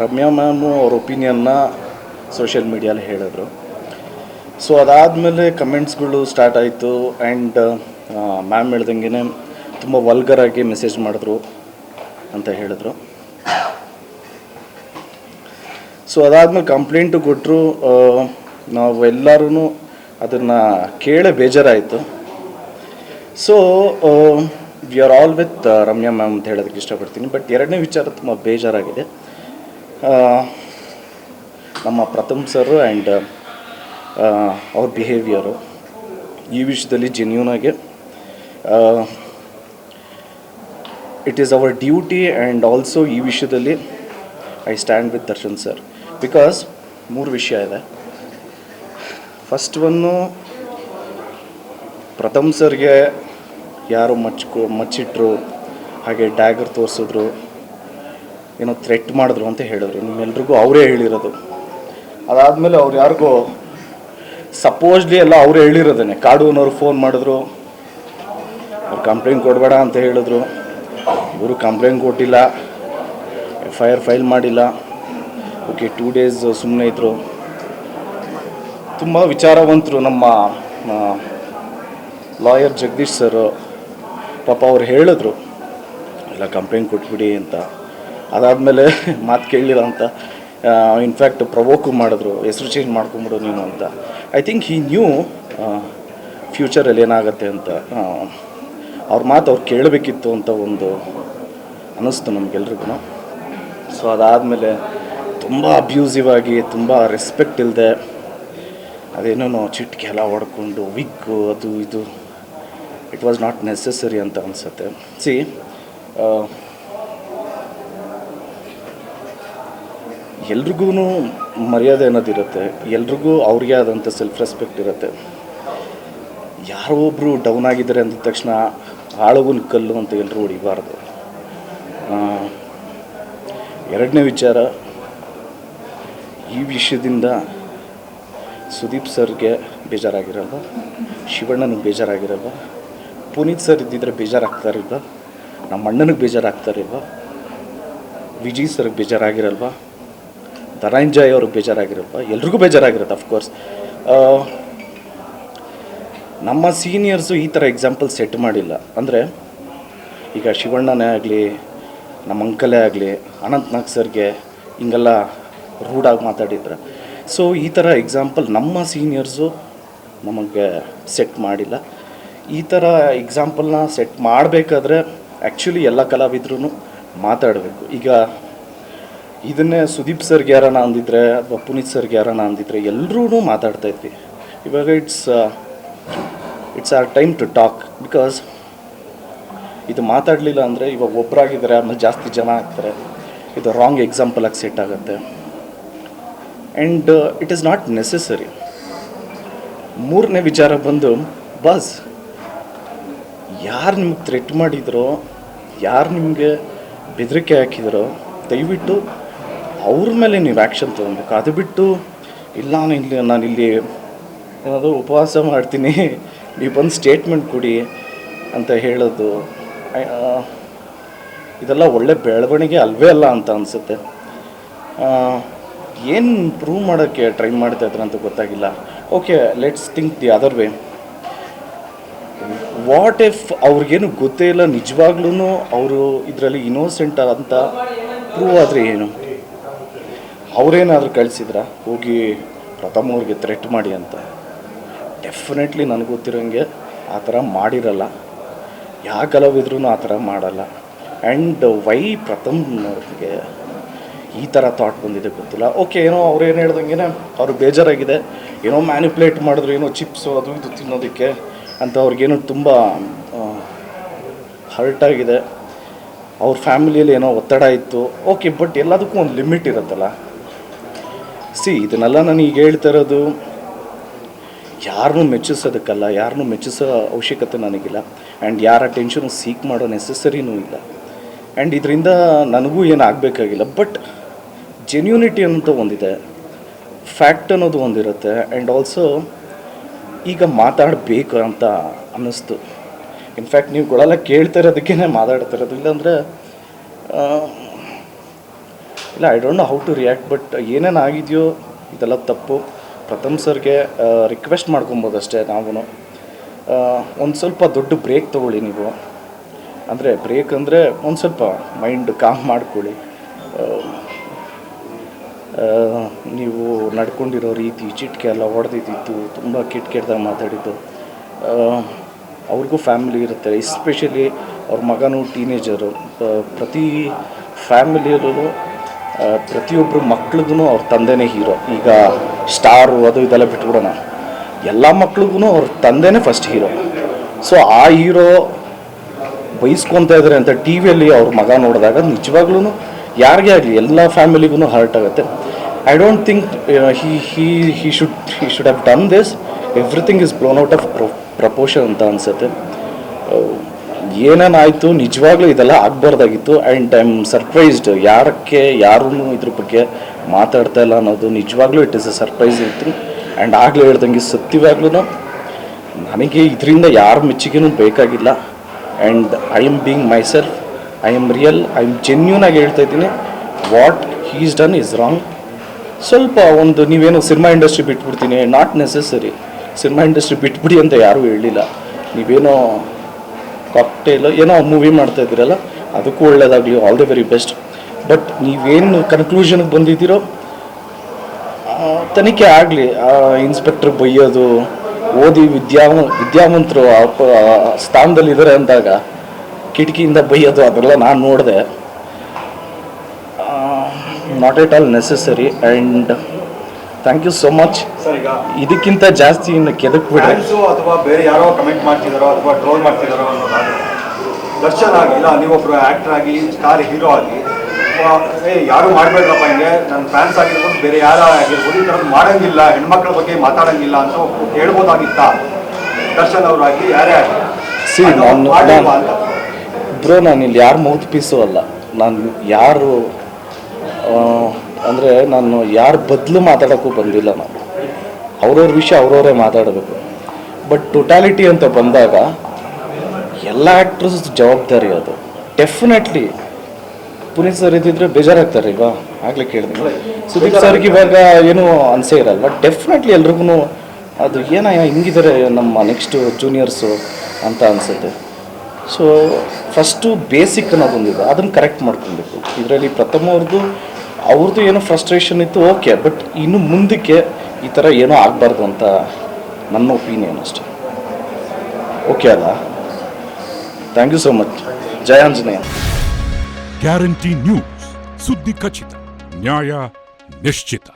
Ramya ma'am ಅವ್ರ ಒಪಿನಿಯನ್ನ social ಮೀಡಿಯಲ್ಲಿ ಹೇಳಿದ್ರು. So ಅದಾದಮೇಲೆ ಕಮೆಂಟ್ಸ್ಗಳು ಸ್ಟಾರ್ಟ್ ಆಯಿತು ಆ್ಯಂಡ್ ಮ್ಯಾಮ್ ಹೇಳ್ದಂಗೆ ತುಂಬ ವಲ್ಗರಾಗಿ ಮೆಸೇಜ್ ಮಾಡಿದ್ರು ಅಂತ ಹೇಳಿದ್ರು. ಸೊ ಅದಾದಮೇಲೆ ಕಂಪ್ಲೇಂಟು ಕೊಟ್ಟರು ನಾವು ಎಲ್ಲರೂ ಅದನ್ನು ಕೇಳೇ ಬೇಜಾರಾಯಿತು. So we are all with Ramya ma'am ಅಂತ ಹೇಳೋದಕ್ಕೆ ಇಷ್ಟಪಡ್ತೀನಿ. ಬಟ್ ಎರಡನೇ ವಿಚಾರ ತುಂಬ ಬೇಜಾರಾಗಿದೆ. ನಮ್ಮ ಪ್ರಥಮ್ ಸರ್ ಆ್ಯಂಡ್ ಅವ್ರ ಬಿಹೇವಿಯರು ಈ ವಿಷಯದಲ್ಲಿ ಜೆನ್ಯೂನಾಗೆ it is our duty and also ಈ ವಿಷಯದಲ್ಲಿ I stand with Darshan sir. Because ಮೂರು ವಿಷಯ ಇದೆ. ಫಸ್ಟ್ ಒನ್ನು ಪ್ರಥಮ್ ಸರ್ಗೆ ಯಾರು ಮಚ್ಕೊ ಮಚ್ಚಿಟ್ರು, ಹಾಗೆ ಡ್ಯಾಗರ್ ತೋರಿಸಿದ್ರು ಏನೋ ಥ್ರೆಟ್ ಮಾಡಿದ್ರು ಅಂತ ಹೇಳಿದ್ರು. ನಿಮ್ಮೆಲ್ರಿಗೂ ಅವರೇ ಹೇಳಿರೋದು. ಅದಾದಮೇಲೆ ಅವ್ರು ಯಾರಿಗೂ ಸಪೋಸ್ಲಿ ಎಲ್ಲ ಅವರೇ ಹೇಳಿರೋದೇನೆ. ಕಾಡುನವ್ರು ಫೋನ್ ಮಾಡಿದ್ರು. ಅವ್ರು ಕಂಪ್ಲೇಂಟ್ ಕೊಡಬೇಡ ಅಂತ ಹೇಳಿದ್ರು. ಇವರು ಕಂಪ್ಲೇಂಟ್ ಕೊಟ್ಟಿಲ್ಲ. ಎಫ್ ಐ ಆರ್ ಫೈಲ್ ಮಾಡಿಲ್ಲ. ಓಕೆ ಟೂ ಡೇಸ್ ಸುಮ್ಮನೆ ಇದ್ದರು ತುಂಬ ವಿಚಾರವಂತರು ನಮ್ಮ ಲಾಯರ್ ಜಗದೀಶ್ ಸರ್ ಪಾಪ ಅವ್ರು ಹೇಳಿದ್ರು, ಇಲ್ಲ ಕಂಪ್ಲೇಂಟ್ ಕೊಟ್ಬಿಡಿ ಅಂತ. ಅದಾದಮೇಲೆ ಮಾತು ಕೇಳಲಿಲ್ಲ ಅಂತ ಇನ್ಫ್ಯಾಕ್ಟ್ ಪ್ರವೋಕು ಮಾಡಿದ್ರು, ಹೆಸರು ಚೇಂಜ್ ಮಾಡ್ಕೊಂಬಿಡು ನೀನು ಅಂತ. ಐ ಥಿಂಕ್ ಹಿ ನ್ಯೂ ಫ್ಯೂಚರಲ್ಲಿ ಏನಾಗುತ್ತೆ ಅಂತ ಅವ್ರ ಮಾತು ಅವ್ರು ಕೇಳಬೇಕಿತ್ತು ಅಂತ ಒಂದು ಅನ್ನಿಸ್ತು ನಮಗೆಲ್ರಿಗೂ ಸೊ ಅದಾದಮೇಲೆ ತುಂಬ ಅಬ್ಯೂಸಿವ್ ಆಗಿ, ತುಂಬ ರೆಸ್ಪೆಕ್ಟ್ ಇಲ್ಲದೆ ಅದೇನೋ ಚಿಟ್ಕೆ ಎಲ್ಲ ಹೊಡ್ಕೊಂಡು ವಿಕ್ಕು ಅದು ಇದು ಇಟ್ ವಾಸ್ ನಾಟ್ ನೆಸೆಸರಿ ಅಂತ ಅನಿಸುತ್ತೆ. ಸಿ ಎಲ್ರಿಗೂ ಮರ್ಯಾದೆ ಅನ್ನೋದಿರುತ್ತೆ ಎಲ್ರಿಗೂ ಅವ್ರಿಗೆ ಆದಂಥ ಸೆಲ್ಫ್ ರೆಸ್ಪೆಕ್ಟ್ ಇರುತ್ತೆ. ಯಾರೋ ಒಬ್ಬರು ಡೌನ್ ಆಗಿದ್ದಾರೆ ಅಂದ ತಕ್ಷಣ ಆಳುಗುಲ್ ಕಲ್ಲು ಅಂತ ಎಲ್ಲರೂ ಹೊಡಿಬಾರ್ದು. ಎರಡನೇ ವಿಚಾರ, ಈ ವಿಷಯದಿಂದ ಸುದೀಪ್ ಸರ್ಗೆ ಬೇಜಾರಾಗಿರಲ್ವ? ಶಿವಣ್ಣನಿಗೆ ಬೇಜಾರಾಗಿರಲ್ವ? ಪುನೀತ್ ಸರ್ ಇದ್ದಿದ್ರೆ ಬೇಜಾರಾಗ್ತಾರಿಲ್ವ? ನಮ್ಮ ಅಣ್ಣನಿಗೆ ಬೇಜಾರಾಗ್ತಾರಿಲ್ವ? ವಿಜಯ್ ಸರ್ಗೆ ಬೇಜಾರಾಗಿರಲ್ವ? ಧನಂಜಯ್ ಅವ್ರಿಗೆ ಬೇಜಾರಾಗಿರಲ್ವ ಎಲ್ರಿಗೂ ಬೇಜಾರಾಗಿರುತ್ತೆ ಅಫ್ಕೋರ್ಸ್ ನಮ್ಮ ಸೀನಿಯರ್ಸು ಈ ಥರ ಎಕ್ಸಾಂಪಲ್ ಸೆಟ್ ಮಾಡಿಲ್ಲ. ಅಂದರೆ, ಈಗ ಶಿವಣ್ಣನೇ ಆಗಲಿ, ನಮ್ಮ ಅಂಕಲೇ ಆಗಲಿ ಅನಂತ್ ನಾಗ್ ಸರ್ಗೆ ಹಿಂಗೆಲ್ಲ ರೂಡಾಗಿ ಮಾತಾಡಿದ್ರೆ. ಸೊ ಈ ಥರ ಎಕ್ಸಾಂಪಲ್ ನಮ್ಮ ಸೀನಿಯರ್ಸು ನಮಗೆ ಸೆಟ್ ಮಾಡಿಲ್ಲ. ಈ ಥರ ಎಕ್ಸಾಂಪಲ್ನ ಸೆಟ್ ಮಾಡಬೇಕಾದ್ರೆ ಆ್ಯಕ್ಚುಲಿ ಎಲ್ಲ ಕಲಾವಿದ್ರು ಮಾತಾಡಬೇಕು. ಈಗ ಇದನ್ನೇ ಸುದೀಪ್ ಸರ್ಗೆ ಯಾರನ ಅಂದಿದ್ರೆ ಅಥವಾ ಪುನೀತ್ ಸರ್ಗೆ ಯಾರನ ಅಂದಿದ್ರೆ ಎಲ್ಲರೂ ಮಾತಾಡ್ತಾ ಇದ್ವಿ. ಇವಾಗ it's it's our time to talk because ಇದು ಮಾತಾಡಲಿಲ್ಲ ಅಂದರೆ ಇವಾಗ ಒಬ್ಬರಾಗಿದ್ದಾರೆ ಆಮೇಲೆ ಜಾಸ್ತಿ ಜನ ಆಗ್ತಾರೆ. ಇದು ರಾಂಗ್ ಎಕ್ಸಾಂಪಲ್ ಆಗಿ ಸೆಟ್ ಆಗುತ್ತೆ. And it is not necessary ಮೂರನೇ ವಿಚಾರ ಬಂದು, ಬಸ್, ಯಾರು ನಿಮ್ಗೆ ಥ್ರೆಟ್ ಮಾಡಿದ್ರೋ, ಯಾರು ನಿಮಗೆ ಬೆದರಿಕೆ ಹಾಕಿದ್ರೋ, ದಯವಿಟ್ಟು ಅವ್ರ ಮೇಲೆ ನೀವು ಆ್ಯಕ್ಷನ್ ತೊಗೊಬೇಕು. ಅದು ಬಿಟ್ಟು, ಇಲ್ಲ ಇಲ್ಲಿ, ನಾನು ಇಲ್ಲಿ ಏನಾದರೂ ಉಪವಾಸ ಮಾಡ್ತೀನಿ, ನೀವು ಬಂದು ಸ್ಟೇಟ್ಮೆಂಟ್ ಕೊಡಿ ಅಂತ ಹೇಳೋದು ಇದೆಲ್ಲ ಒಳ್ಳೆ ಬೆಳವಣಿಗೆ ಅಲ್ವೇ ಅಲ್ಲ ಅಂತ ಅನಿಸುತ್ತೆ. ಏನು ಪ್ರೂವ್ ಮಾಡೋಕ್ಕೆ ಟ್ರೈ ಮಾಡ್ತಾ ಇದ್ರು ಅಂತ ಗೊತ್ತಾಗಿಲ್ಲ. Okay let's think the other way what if ಅವ್ರಿಗೇನು ಗೊತ್ತೇ ಇಲ್ಲ ನಿಜವಾಗ್ಲೂ ಅವರು ಇದರಲ್ಲಿ ಇನ್ನೋಸೆಂಟ್ ಅಂತ ಪ್ರೂವ್ ಆದರೆ ಏನು? ಅವರೇನಾದರೂ ಕಳಿಸಿದ್ರ? ಹೋಗಿ ಪ್ರಥಮ ಅವ್ರಿಗೆ ಥ್ರೆಟ್ ಮಾಡಿ ಅಂತ. ಡೆಫಿನೆಟ್ಲಿ ನನಗೆ ಗೊತ್ತಿರೋಂಗೆ ಆ ಥರ ಮಾಡಿರಲ್ಲ. ಯಾವ ಕಲಾವಿದ್ರೂ ಆ ಥರ ಮಾಡಲ್ಲ. ಆ್ಯಂಡ್ ವೈ ಪ್ರಥಮ್ ಅವ್ರಿಗೆ ಈ ಥರ ಥಾಟ್ ಬಂದಿದೆ ಗೊತ್ತಿಲ್ಲ. ಓಕೆ ಏನೋ ಅವ್ರು ಏನು ಹೇಳ್ದಂಗೆ ಅವ್ರು ಬೇಜಾರಾಗಿದೆ. ಏನೋ ಮ್ಯಾನಿಪ್ಯುಲೇಟ್ ಮಾಡಿದ್ರು, ಏನೋ ಚಿಪ್ಸು ಅದು ಇದು ತಿನ್ನೋದಕ್ಕೆ ಅಂತ ಅವ್ರಿಗೇನು ತುಂಬ ಹರ್ಟ್ ಆಗಿದೆ. ಅವ್ರ ಫ್ಯಾಮಿಲಿಯಲ್ಲಿ ಏನೋ ಒತ್ತಡ ಇತ್ತು. ಓಕೆ ಬಟ್ ಎಲ್ಲದಕ್ಕೂ ಒಂದು ಲಿಮಿಟ್ ಇರುತ್ತಲ್ಲ. ಸಿ, ಇದನ್ನೆಲ್ಲ ನಾನು ಈಗ ಹೇಳ್ತಾ ಇರೋದು ಯಾರನ್ನೂ ಮೆಚ್ಚಿಸೋದಕ್ಕಲ್ಲ ಯಾರನ್ನೂ ಮೆಚ್ಚಿಸೋ ಅವಶ್ಯಕತೆ ನನಗಿಲ್ಲ. ಆ್ಯಂಡ್ ಯಾರ ಟೆನ್ಷನು ಸೀಕ್ ಮಾಡೋ ನೆಸೆಸರಿನೂ ಇಲ್ಲ. ಆ್ಯಂಡ್ ಇದರಿಂದ ನನಗೂ ಏನು ಆಗಬೇಕಾಗಿಲ್ಲ. ಬಟ್ ಜೆನ್ಯೂನಿಟಿ ಅಂತ ಒಂದಿದೆ ಫ್ಯಾಕ್ಟ್ ಅನ್ನೋದು ಒಂದಿರುತ್ತೆ ಆ್ಯಂಡ್ ಆಲ್ಸೋ ಈಗ ಮಾತಾಡಬೇಕು ಅಂತ ಅನ್ನಿಸ್ತು. ಇನ್ಫ್ಯಾಕ್ಟ್ ನೀವುಗಳೆಲ್ಲ ಕೇಳ್ತಾ ಇರೋದಕ್ಕೇ ಮಾತಾಡ್ತಾ ಇರೋದು. ಇಲ್ಲಾಂದರೆ ಇಲ್ಲ I don't know how to react but ಏನೇನು ಆಗಿದೆಯೋ ಇದೆಲ್ಲ ತಪ್ಪು. ಪ್ರಥಮ್ ಸರ್ಗೆ ರಿಕ್ವೆಸ್ಟ್ ಮಾಡ್ಕೊಬೋದು ಅಷ್ಟೇ ನಾವು ಒಂದು ಸ್ವಲ್ಪ ದೊಡ್ಡ ಬ್ರೇಕ್ ತೊಗೊಳ್ಳಿ ನೀವು. ಅಂದರೆ ಬ್ರೇಕ್ ಅಂದರೆ ಒಂದು ಸ್ವಲ್ಪ ಮೈಂಡ್ ಕಾಮ್ ಮಾಡ್ಕೊಳ್ಳಿ. ನೀವು ನಡ್ಕೊಂಡಿರೋ ರೀತಿ ಚಿಟ್ಕೆ ಎಲ್ಲ ಹೊಡೆದಿದ್ದಿತ್ತು ತುಂಬ ಕೆಟ್ಟ ಕೆಟ್ಟದಾಗ ಮಾತಾಡಿದ್ದು ಅವ್ರಿಗೂ ಫ್ಯಾಮಿಲಿ ಇರುತ್ತೆ ಎಸ್ಪೆಷಲಿ ಅವ್ರ ಮಗನೂ ಟೀನೇಜರು ಪ್ರತಿ ಫ್ಯಾಮಿಲಿಯಲ್ಲೂ ಪ್ರತಿಯೊಬ್ಬರು ಮಕ್ಳಿಗೂ ಅವ್ರ ತಂದೆನೇ ಹೀರೋ. ಈಗ ಸ್ಟಾರು ಅದು ಇದೆಲ್ಲ ಬಿಟ್ಬಿಡೋಣ. ಎಲ್ಲ ಮಕ್ಳಿಗೂ ಅವ್ರ ತಂದೆನೇ ಫಸ್ಟ್ ಹೀರೋ ಸೊ ಆ ಹೀರೋ ಬಯಸ್ಕೊತ ಇದ್ದಾರೆ ಅಂತ ಟಿ ವಿಯಲ್ಲಿ ಅವ್ರ ಮಗ ನೋಡಿದಾಗ ನಿಜವಾಗ್ಲೂ ಯಾರಿಗೇ ಆಗಲಿ, ಎಲ್ಲ ಫ್ಯಾಮಿಲಿಗೂ ಹರ್ಟ್ ಆಗುತ್ತೆ. I don't think he he he should he should have done this everything is blown out of proportion ಅಂತ ಅನಿಸುತ್ತೆ. ಏನೇನಾಯಿತು? ನಿಜವಾಗ್ಲೂ ಇದೆಲ್ಲ ಆಗಬಾರ್ದಾಗಿತ್ತು. ಆ್ಯಂಡ್ ಐ ಆಮ್ ಸರ್ಪ್ರೈಸ್ಡ್ ಯಾರಕ್ಕೆ ಯಾರೂ ಇದ್ರ ಬಗ್ಗೆ ಮಾತಾಡ್ತಾ ಇಲ್ಲ ಅನ್ನೋದು ನಿಜವಾಗ್ಲೂ ಇಟ್ ಇಸ್ ಅ ಸರ್ಪ್ರೈಸ್ ಇತ್ತು. ಆ್ಯಂಡ್ ಆಗಲೇ ಹೇಳ್ದಂಗೆ ಸತ್ಯವಾಗ್ಲೂ ನನಗೆ ಇದರಿಂದ ಯಾರ ಮೆಚ್ಚುಗೆನೂ ಬೇಕಾಗಿಲ್ಲ. And I am being myself I am real I am genuine ಆಗಿ ಹೇಳ್ತಾ ಇದ್ದೀನಿ. What he's done is wrong ಸ್ವಲ್ಪ ಒಂದು ನೀವೇನು ಸಿನಿಮಾ ಇಂಡಸ್ಟ್ರಿ ಬಿಟ್ಬಿಡ್ತೀನಿ. ನಾಟ್ ನೆಸೆಸರಿ ಸಿನಿಮಾ ಇಂಡಸ್ಟ್ರಿ ಬಿಟ್ಬಿಡಿ ಅಂತ ಯಾರೂ ಹೇಳಿಲ್ಲ. ನೀವೇನೋ ಕಾಕ್ಟೇಲ್ ಏನೋ ಮೂವಿ ಮಾಡ್ತಾ ಇದ್ದೀರಲ್ಲ, ಅದಕ್ಕೂ ಒಳ್ಳೇದಾಗಲಿ all the very best but ನೀವೇನು ಕನ್ಕ್ಲೂಷನ್ಗೆ ಬಂದಿದ್ದೀರೋ ತನಿಖೆ ಆಗಲಿ. ಇನ್ಸ್ಪೆಕ್ಟರ್ ಬೈಯೋದು, ಓದಿ ವಿದ್ಯಾ ವಿದ್ಯಾವಂತರು ಸ್ಥಾನದಲ್ಲಿದ್ದಾರೆ ಅಂದಾಗ, ಕಿಟಕಿಯಿಂದ ಬೈಯೋದು, ಅದೆಲ್ಲ ನಾನು ನೋಡಿದೆ. Not at all necessary and thank you so much sir ಈಗ ಇದಕ್ಕಿಂತ ಜಾಸ್ತಿ ಇನ್ನು ಕೆದಕ್ ಬಿಡ್ರಿ ಫ್ಯಾನ್ಸು ಅಥವಾ ಬೇರೆ ಯಾರೋ ಕಮೆಂಟ್ ಮಾಡ್ತಿದಾರೋ ಅಥವಾ ಟ್ರೋಲ್ ಮಾಡ್ತಿದಾರೋ ಅನ್ನೋದಾದ್ರೆ ದರ್ಶನ್ ಆಗಿ ಇಲ್ಲ ನೀವೊಬ್ರು ಆಕ್ಟರ್ ಆಗಿ ಸ್ಟಾರ್ ಹೀರೋ ಆಗಿ ಏ ಯಾರು ಮಾಡ್ಬೇಡ್ರಪ್ಪ ಹಿಂಗೆ ನನ್ನ ಫ್ಯಾನ್ಸ್ ಆಗಿರ್ಬೋದು ಬೇರೆ ಯಾರ ಆಗಿರ್ಬೋದು ಈ ಥರದ್ದು ಮಾಡಂಗಿಲ್ಲ ಹೆಣ್ಮಕ್ಳ ಬಗ್ಗೆ ಮಾತಾಡಂಗಿಲ್ಲ ಅಂತ ಹೇಳ್ಬೋದಾಗಿತ್ತ ದರ್ಶನ್ ಅವರಾಗಿ ಯಾರೇ ಆಗಲಿ See, ಅದು ನಾನು- ಮಾಡಿಲ್ವಾ ಅಂತ? ಬ್ರೋ ನಾನು ಇಲ್ಲಿ ಯಾರು ಮೌತ್ ಪೀಸು ಅಲ್ಲ. ನಾನು ಯಾರು ಅಂದರೆ ನಾನು ಯಾರ ಬದಲು ಮಾತಾಡೋಕ್ಕೂ ಬಂದಿಲ್ಲ ನಾನು. ಅವ್ರವ್ರ ವಿಷಯ ಅವ್ರವರೇ ಮಾತಾಡಬೇಕು. ಬಟ್ ಟೊಟ್ಯಾಲಿಟಿ ಅಂತ ಬಂದಾಗ ಎಲ್ಲ ಆ್ಯಕ್ಟ್ರಸ್ ಜವಾಬ್ದಾರಿ ಅದು. ಡೆಫಿನೆಟ್ಲಿ ಪುನೀತ್ ಸರ್ ಇದ್ದಿದ್ರೆ ಬೇಜಾರಾಗ್ತಾರೆ ಈಗ ಆಗಲೇ ಕೇಳಿದ್ರೆ ಸುದೀಪ್ ಸರ್ಗೆ ಇವಾಗ ಏನೂ ಅನಿಸೇ ಇರಲ್ಲ. ಡೆಫಿನೆಟ್ಲಿ ಎಲ್ರಿಗೂ ಅದು ಏನಯ್ಯ ಹಿಂಗಿದ್ದಾರೆ ನಮ್ಮ ನೆಕ್ಸ್ಟ್ ಜೂನಿಯರ್ಸು ಅಂತ ಅನಿಸುತ್ತೆ. ಸೊ ಫಸ್ಟು ಬೇಸಿಕ್ ಅನ್ನೋದೊಂದಿದೆ. ಅದನ್ನು ಕರೆಕ್ಟ್ ಮಾಡ್ಕೊಬೇಕು ಇದರಲ್ಲಿ ಪ್ರಥಮ ಅವ್ರದ್ದು ಅವ್ರದ್ದು ಏನೋ ಫ್ರಸ್ಟ್ರೇಷನ್ ಇತ್ತು ಓಕೆ ಬಟ್ ಇನ್ನು ಮುಂದಕ್ಕೆ ಈ ಥರ ಏನೋ ಆಗಬಾರ್ದು ಅಂತ ನನ್ನ ಒಪಿನಿಯನ್ ಅಷ್ಟೆ. ಓಕೆ ಅಲ್ಲ? Thank you so much Jaya Anjaneya guarantee news ಸುದ್ದಿ ಖಚಿತ ನ್ಯಾಯ ನಿಶ್ಚಿತ